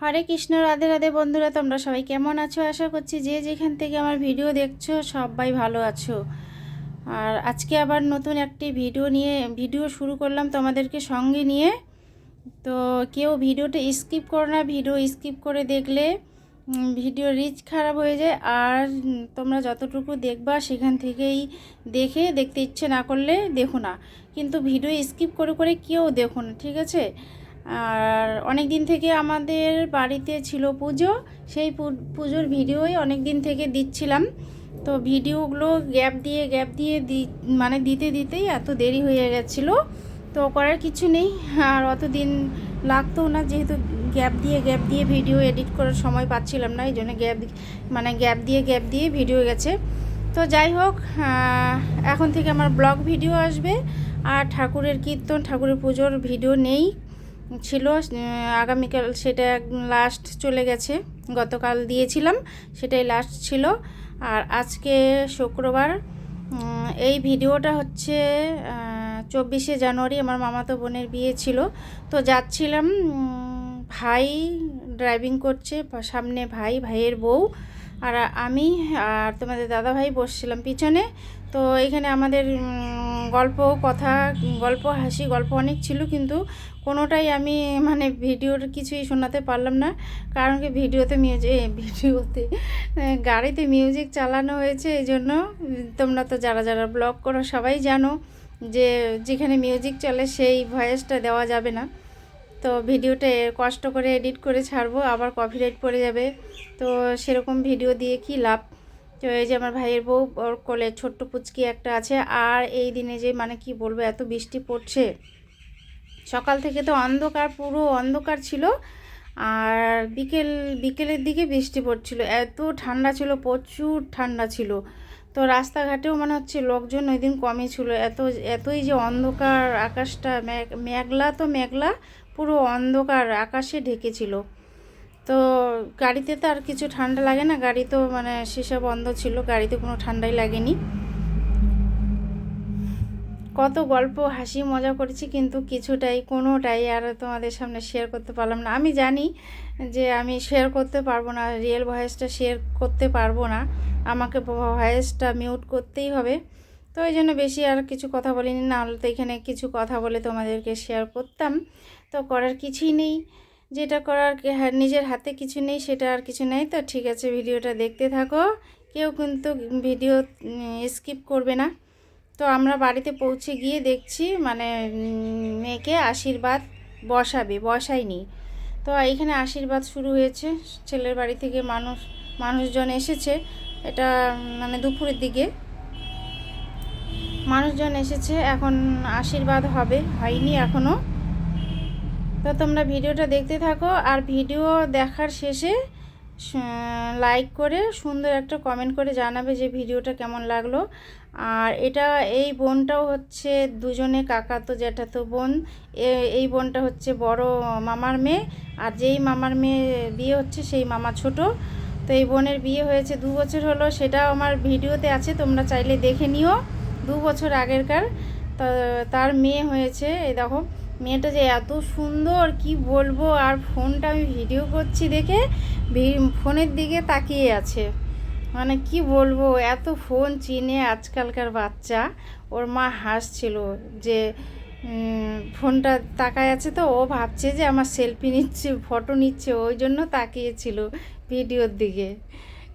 হরে কৃষ্ণ, রাধে রাধে বন্ধুরা, তোমরা সবাই কেমন আছো? আশা করছি যে যেখান থেকে আমার ভিডিও দেখছ, সবাই ভালো আছো। আর আজকে আবার নতুন একটি ভিডিও নিয়ে, ভিডিও শুরু করলাম তোমাদেরকে সঙ্গে নিয়ে। তো কেউ ভিডিওটা স্কিপ করো না, ভিডিও স্কিপ করে দেখলে ভিডিও রিচ খারাপ হয়ে যায়। আর তোমরা যতটুকু দেখবা সেখান থেকেই দেখে, দেখতে ইচ্ছে না করলে দেখো না। কিন্তু ভিডিও স্কিপ করে করে কেউ দেখো না, ঠিক আছে? আর অনেক দিন থেকে আমাদের বাড়িতে ছিল পুজো, সেই পুজোর ভিডিওই অনেক দিন থেকে দিচ্ছিলাম। তো ভিডিওগুলো গ্যাপ দিয়ে গ্যাপ দিয়ে মানে দিতে দিতেই এত দেরি হয়ে গেছিল। তো করার কিছু নেই, আর অত দিন লাগতো না, যেহেতু গ্যাপ দিয়ে গ্যাপ দিয়ে ভিডিও এডিট করার সময় পাচ্ছিলাম না এই জন্য গ্যাপ মানে গ্যাপ দিয়ে গ্যাপ দিয়ে ভিডিও গেছে। তো যাই হোক এখন থেকে আমার ব্লগ ভিডিও আসবে, আর ঠাকুরের কীর্তন, ঠাকুরের পুজোর ভিডিও নেই। ছিল আগামীকাল সেটা লাস্ট চলে গেছে। গতকাল দিয়েছিলাম, সেটাই লাস্ট ছিল। আর আজকে শুক্রবার এই ভিডিওটা হচ্ছে চব্বিশে জানুয়ারি, আমার মামাতো বোনের বিয়ে ছিল। তো যাচ্ছিলাম ভাই ড্রাইভিং করছে সামনে ভাই, ভাইয়ের বউ। আর আমি আর তোমাদের দাদা ভাই বসছিলাম পিছনে। তো এখানে আমাদের গল্প, কথা, গল্প, হাসি, গল্প অনেক ছিল কিন্তু কোনোটাই আমি মানে ভিডিওর কিছুই শোনাতে পারলাম না। কারণ কি ভিডিওতে মিউজিক ভিডিওতে গাড়িতে মিউজিক চালানো হয়েছে এই জন্য, তোমরা তো যারা যারা ব্লগ করো সবাই জানো যে যেখানে মিউজিক চলে সেই ভয়েসটা দেওয়া যাবে না। তো ভিডিওটা কষ্ট করে এডিট করে ছাড়বো, আবার কপিরাইট পড়ে যাবে। তো সেরকম ভিডিও দিয়ে কি লাভ? তো এই যে আমার ভাইয়ের বউ, ওর কোলে ছোট্ট পুচকি একটা আছে। আর এই দিনে যে মানে কি বলব, এত বৃষ্টি পড়ছে। সকাল থেকে তো অন্ধকার, পুরো অন্ধকার ছিল। আর বিকেল, বিকেলের দিকে বৃষ্টি পড়ছিল। এত ঠান্ডা ছিল, প্রচুর ঠান্ডা ছিল। তো রাস্তাঘাটেও মনে হচ্ছে লোকজন ওই দিন কমই ছিল। এত, এতই যে অন্ধকার, আকাশটা মেঘ মেঘলা তো মেঘলা পুরো অন্ধকার, আকাশে ঢেকেছিল তো গাড়িতে তো আর কিছু ঠান্ডা লাগে না, গাড়ি তো মানে সীসা বন্ধ ছিল, গাড়িতে কোনো ঠান্ডাই লাগেনি। কত গল্প, হাসি, মজা করেছি, কিন্তু কিছুটাই, কোনোটাই আর তোমাদের সামনে শেয়ার করতে পারলাম না। আমি জানি যে আমি শেয়ার করতে পারব না রিয়েল ভয়েসটা শেয়ার করতে পারব না। আমাকে ভয়েসটা মিউট করতেই হবে। তো ওই জন্য বেশি আর কিছু কথা বলিনি, না হলে তো এখানে কিছু কথা বলে তোমাদেরকে শেয়ার করতাম। তো করার কিছুই নেই। যেটা করার হ্যাঁ, নিজের হাতে কিছু নেই সেটা আর কিছু নেই। তো ঠিক আছে ভিডিওটা দেখতে থাকো। কেউ কিন্তু ভিডিও স্কিপ করবে না। তো আমরা বাড়িতে পৌঁছে গিয়ে দেখছি মানে মেয়েকে আশীর্বাদ বসাবে বসায়নি। তো এখানে আশীর্বাদ শুরু হয়েছে। ছেলের বাড়ি থেকে মানুষ মানুষজন এসেছে। এটা মানে দুপুরের দিকে। মানুষজন এসেছে এখন আশীর্বাদ হবে হয়নি এখনও তো তোমরা ভিডিওটা দেখতে থাকো আর ভিডিও দেখার শেষে লাইক করে সুন্দর একটা কমেন্ট করে জানাবে যে ভিডিওটা কেমন লাগল। আর এটা, এই বোনটাও হচ্ছে দুজনে কাকাতো জ্যাঠাতো বোন। এ- এই বোনটা হচ্ছে বড় মামার মেয়ে আর যেই মামার মেয়ে বিয়ে হচ্ছে সেই মামা ছোট। তো এই বোনের বিয়ে হয়েছে দু বছর হলো, সেটাও আমার ভিডিওতে আছে, তোমরা চাইলে দেখে নিও। দু বছর আগেরকার, তা তার মেয়ে হয়েছে, এই দেখো। মেয়েটা যে এত সুন্দর, কি বলব? আর ফোনটা আমি ভিডিও করছি দেখে ফোনের দিকে তাকিয়ে আছে। মানে কি বলব? এত ফোন চিনে আজকালকার বাচ্চা। ওর মা হাসছিল যে ফোনটা তাকায় আছে তো, ও ভাবছে যে আমার সেলফি নিচ্ছে ফটো নিচ্ছে, ওই জন্য তাকিয়েছিল ভিডিওর দিকে।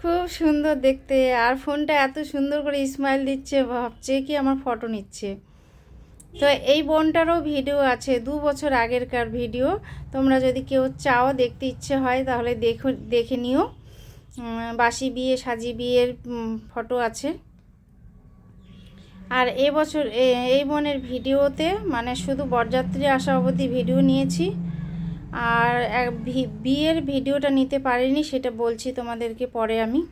খুব সুন্দর দেখতে। আর ফোনটা এত সুন্দর করে স্মাইল দিচ্ছে, ভাবছে কি আমার ফটো নিচ্ছে। তো এই বোনটারও ভিডিও আছে, দু বছর আগেরকার ভিডিও। তোমরা যদি কেউ চাও দেখতে ইচ্ছে হয়, তাহলে দেখো, দেখে নিও। বাসি বিয়ে, সাজি বিয়ের ফটো আছে। আর এ বছর, এ- এই বোনের ভিডিওতে মানে শুধু বরযাত্রী আসা অবধি ভিডিও নিয়েছি। আর বিয়ের ভিডিওটা নিতে পারিনি, সেটা বলছি তোমাদেরকে পরে আমি।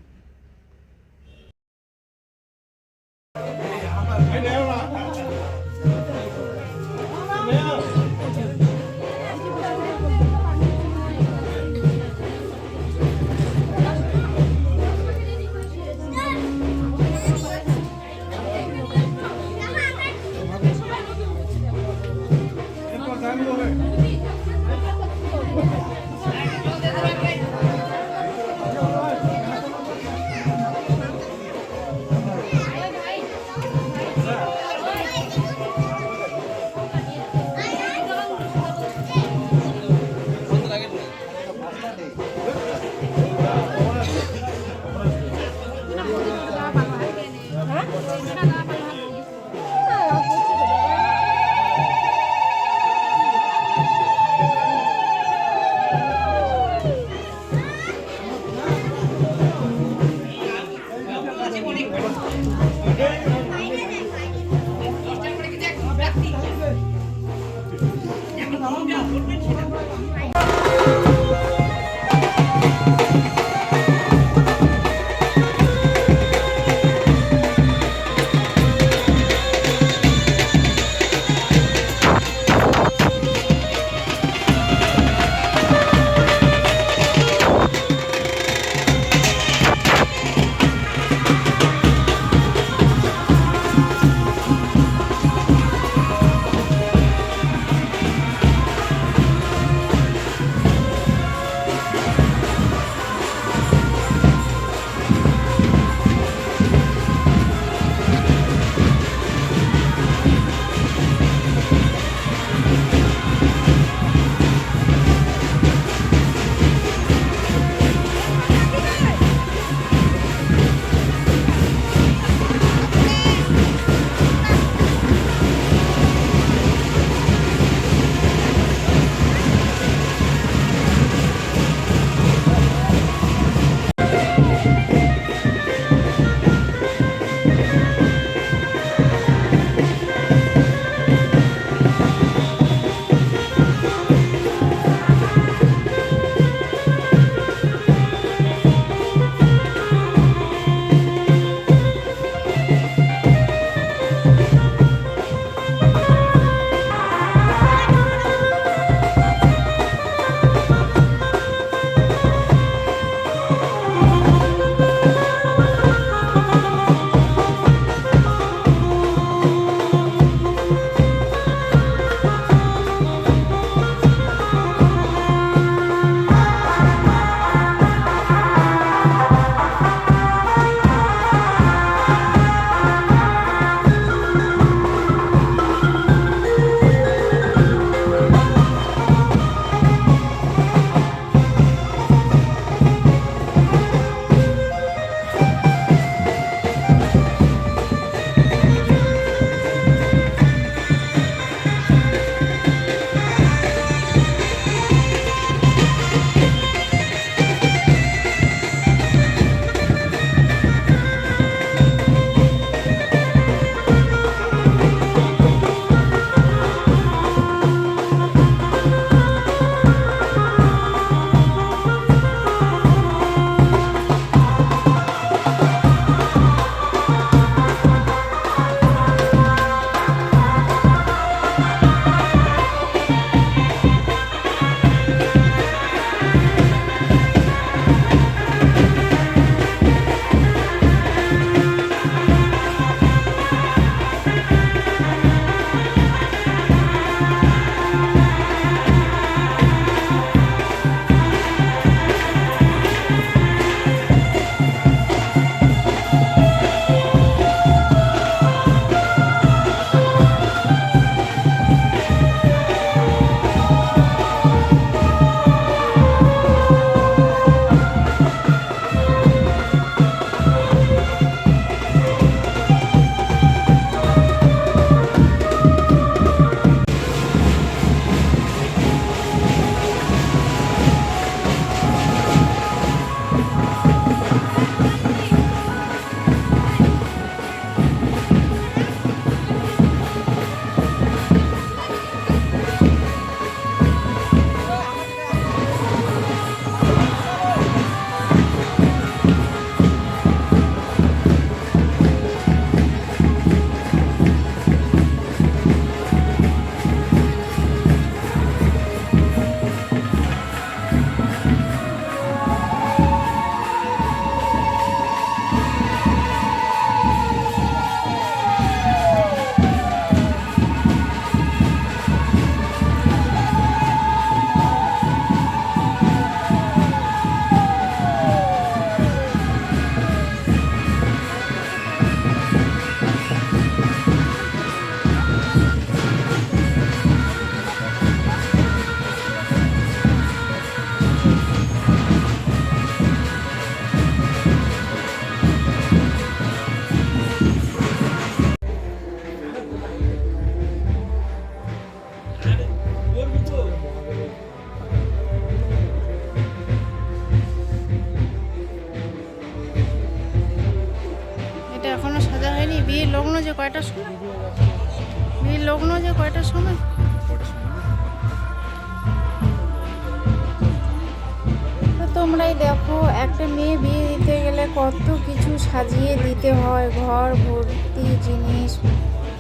তোমরাই দেখো একটা মেয়ে বিয়ে দিতে গেলে কত কিছু সাজিয়ে দিতে হয়। ঘর ভর্তি জিনিস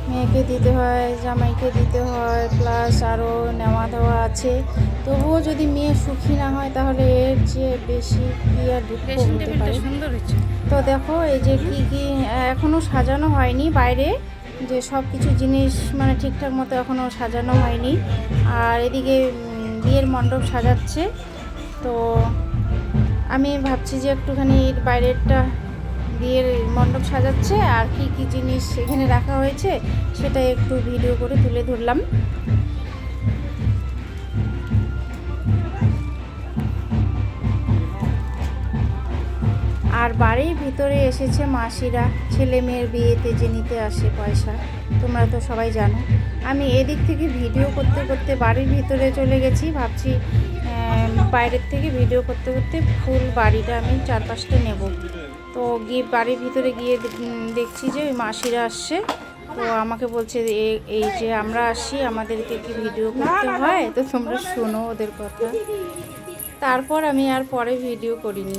মেয়েকে দিতে হয় জামাইকে দিতে হয় প্লাস আরও নেওয়া দেওয়া আছে। তবুও যদি মেয়ে সুখী না হয় তাহলে এর চেয়ে বেশি কি আর দুঃখ হতে পারে? তো দেখো এই যে কি কি এখনও সাজানো হয়নি বাইরে। যে সব কিছু জিনিস মানে ঠিকঠাক মতো এখনও সাজানো হয়নি। আর এদিকে বিয়ের মণ্ডপ সাজাচ্ছে। তো আমি ভাবছি যে একটুখানি বাইরেরটা বিয়ের মণ্ডপ সাজাচ্ছে, আর কি কি জিনিস এখানে রাখা হয়েছে সেটা একটু ভিডিও করে তুলে ধরলাম। আর বাড়ির ভিতরে এসেছে মাসিরা, ছেলে মেয়ের বিয়েতে যে নিতে আসে পয়সা, তোমরা তো সবাই জানো। আমি এদিক থেকে ভিডিও করতে করতে বাড়ির ভিতরে চলে গেছি, ভাবছি বাইরের থেকে ভিডিও করতে করতে ফুল বাড়িটা আমি চারপাশটা নেব। তো গিয়ে বাড়ির ভিতরে গিয়ে দেখছি যে ওই মাসিরা আসছে। তো আমাকে বলছে এই যে আমরা আসি, আমাদেরকে কি ভিডিও করতে হয়? তো তোমরা শোনো ওদের কথা। তারপর আমি আর পরে ভিডিও করিনি।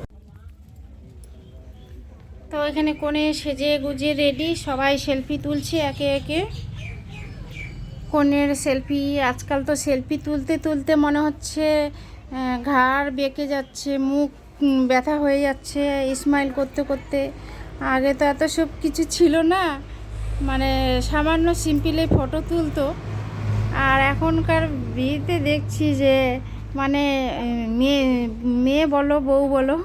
তো এখানে কোণে সেজে গুজে রেডি, সবাই সেলফি তুলছে একে একে। কনের সেলফি, আজকাল তো সেলফি তুলতে তুলতে মনে হচ্ছে ঘাড় বেঁকে যাচ্ছে, মুখ ব্যথা হয়ে যাচ্ছে স্মাইল করতে করতে। আগে তো এত সব কিছু ছিল না মানে সামান্য সিম্পলে ফটো তুলতো। আর এখনকার বিয়েতে দেখছি যে মানে মেয়ে মেয়ে বলো, বউ বলো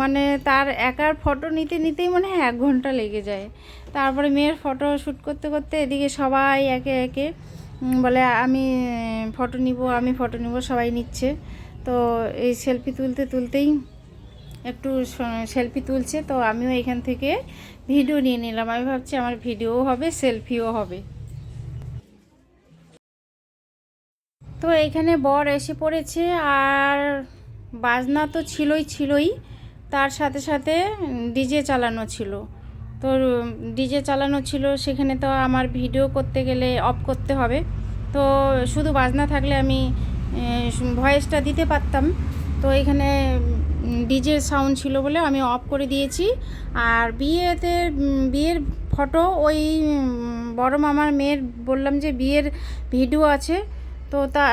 মানে তার একার ফটো নিতে নিতেই মনে হয় এক ঘণ্টা লেগে যায়। তারপরে মেয়ের ফটো শ্যুট করতে করতে এদিকে সবাই একে একে বলে, আমি ফটো নিব, আমি ফটো নিব, সবাই নিচ্ছে। তো এই সেলফি তুলতে তুলতেই একটু সেলফি তুলছে। তো আমিও এখান থেকে ভিডিও নিয়ে নিলাম। আমি ভাবছি আমার ভিডিও হবে সেলফিও হবে। তো এখানে বর এসে পড়েছে আর বাজনা তো ছিলই ছিলই। তার সাথে সাথে ডিজে চালানো ছিল। তো ডিজে চালানো ছিল, সেখানে তো আমার ভিডিও করতে গেলে অফ করতে হবে। তো শুধু বাজনা থাকলে আমি ভয়েসটা দিতে পারতাম। তো এখানে ডিজে সাউন্ড ছিল বলে আমি অফ করে দিয়েছি। আর বিয়েতে, বিয়ের ফটো ওই, বড় মামার মেয়ের বললাম যে বিয়ের ভিডিও আছে। তো তা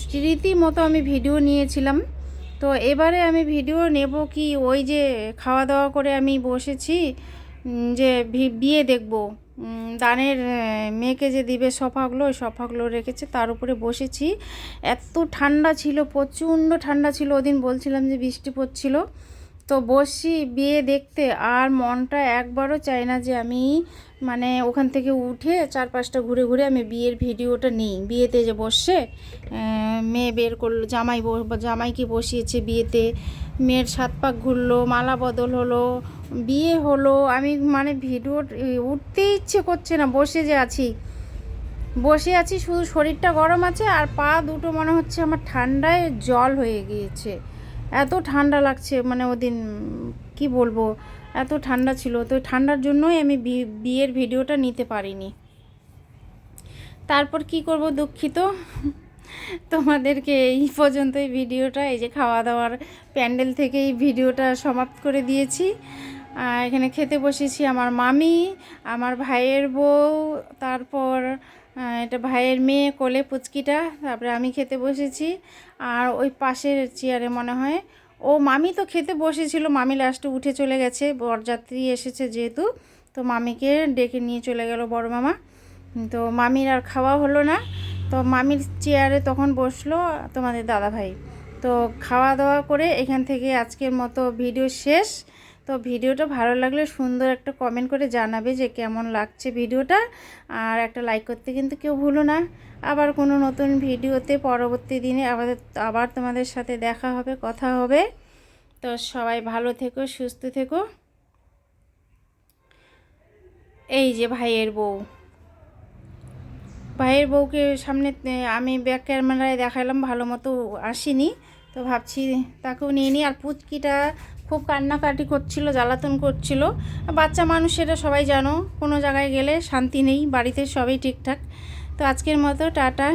স্মৃতি মতো আমি ভিডিও নিয়েছিলাম। তো এবারে আমি ভিডিও নেব কি ওই যে খাওয়া দাওয়া করে আমি বসেছি যে বিয়ে দেখব। দানের মেয়েকে যে দিবে সোফাগুলো ওই সোফাগুলো রেখেছে, তার উপরে বসেছি। এত ঠান্ডা ছিল, প্রচণ্ড ঠান্ডা ছিল, ওদিন বলছিলাম যে বৃষ্টি পড়ছিল। তো বসি বিয়ে দেখতে, আর মনটা একবারও চায় না যে আমি মানে ওখান থেকে উঠে চার পাঁচটা ঘুরে ঘুরে আমি বিয়ের ভিডিওটা নিই। বিয়েতে যে আহ, মেয়ে বের করল জামাই জামাইকে বসিয়েছে বিয়েতে? মেয়ের সাত পাক ঘুরলো মালা বদল হলো বিয়ে হলো। আমি মানে ভিডিও উঠতেই ইচ্ছে করছে না বসে যে আছি। বসে আছি শুধু শরীরটা গরম আছে আর পা দুটো মনে হচ্ছে আমার ঠান্ডায় জল হয়ে গিয়েছে। এত ঠান্ডা লাগছে মানে ওদিন কি বলব? এত ঠান্ডা ছিল, তো ঠান্ডার জন্যই আমি বিয়ের ভিডিওটা নিতে পারিনি। তারপর কি করব দুঃখিত? তোমাদেরকে এই পর্যন্তই ভিডিওটা, এই যে খাওয়া দাওয়ার প্যান্ডেল থেকে এই ভিডিওটা সমাপ্ত করে দিয়েছি। এখানে খেতে বসেছি আমার মামি, আমার ভাইয়ের বউ, তারপর এটা ভাইয়ের মেয়ে, কোলে পুচকিটা, তারপরে আমি খেতে বসেছি। আর ওই পাশের চেয়ারে মনে হয় ও মামি তো খেতে বসেছিল, মামি লাস্টে উঠে চলে গেছে, বরযাত্রী এসেছে যেহেতু, তো মামিকে ডেকে নিয়ে চলে গেল বড় মামা। তো মামির আর খাওয়া হলো না, তো মামির চেয়ারে তখন বসল তোমাদের দাদা ভাই তো খাওয়া দাওয়া করে এখান থেকে আজকের মতো ভিডিও শেষ। তো ভিডিওটা ভালো লাগলে সুন্দর একটা কমেন্ট করে জানাবে যে কেমন লাগছে ভিডিওটা। আর একটা লাইক করতে কিন্তু কেউ ভুলো না। আবার কোনো নতুন ভিডিওতে পরবর্তী দিনে আবার আবার তোমাদের সাথে দেখা হবে, কথা হবে। তো সবাই ভালো থেকো, সুস্থ থেকো। এই যে ভাইয়ের বউ। ভাইয়ের বউকে সামনে আমি ব্যাক ক্যামেরায় দেখালাম ভালো মতো আসিনি। তো ভাবছি তাকেও নিয়ে নিই আর পুচকিটা খুব কান্নাকাটি করছিল, জ্বালাতন করছিল। বাচ্চা মানুষ সেটা সবাই জানো, কোনো জায়গায় গেলে শান্তি নেই, বাড়িতে সবই ঠিকঠাক। তো আজকের মতো, টাটা।